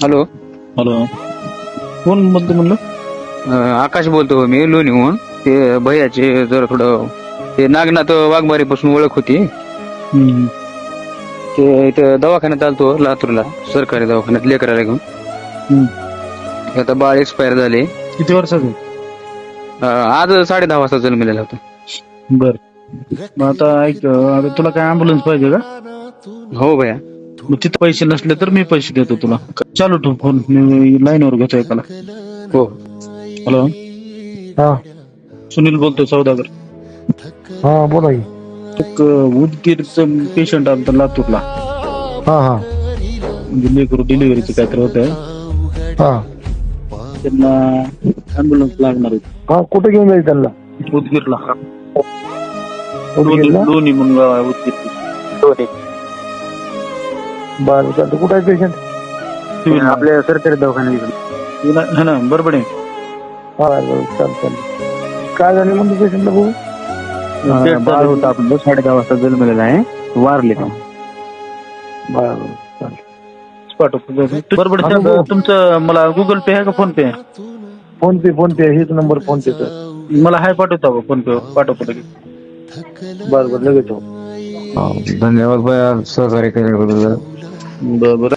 Hello. Hello. कोण बोलतो म्हणलं? अं, आकाश बोलतो मी लोणीहून. ते भैयाचे जरा थोडं ते नागनाथ वाघमारीपासून ओळख होती. हम्म. ते इथं दवाखान्यात आलतो लातूरला सरकारी दवाखान्यात लेकराला घेऊन. हम्म. ते आता बाळ एक्सपायर झाले. किती वर्षाचं अं, आज साडे दहा वाजता जन्मलेला होता. बर. मग आता ऐक आता तुला काय अँब्युलन्स पाहिजे का? हो भैया. मग तिथं पैसे नसले तर मी पैसे देतो तुला. चालू ठेव फोन. मी लाईनवर घेतो एकाला. हो. हॅलो. हा. सुनील बोलतोय सौदागर. हा बोला की. एक उदगीरचं पेशंट आलं लातूरला. हा हा. म्हणजे लेकरू डिलिव्हरीचं काहीतरी होत हा. त्यांना अँब्युलन्स लागणार आहे हा कुठे घेऊन जाईल त्यांना? उदगीरला. उदगीरला? दोन्ही म्हणून गाव आहे उदगीर बरं चालतं कुठे आहे पेशंट आपल्या सरकारी दवाखान्यात हा ना बरोबर आहे. हा बरं चालतं चालतं काय झालं म्हणतो पेशंटला बघू? अं, बाळ होतं आपलं. साडे दहा वाजता जन्मलेला आहे. वारले का बरं बरं चालतं पाठवतो बरोबर हा, हो. तुमचं मला गुगल पे आहे का PhonePe PhonePe PhonePe हेच नंबर फोन पेचा मला हाय पाठवता फोन पे पाठवतो लगेच. बरं बरं लगेच हो धन्यवाद भैया सहकार्य केल्याबद्दल बरं बरं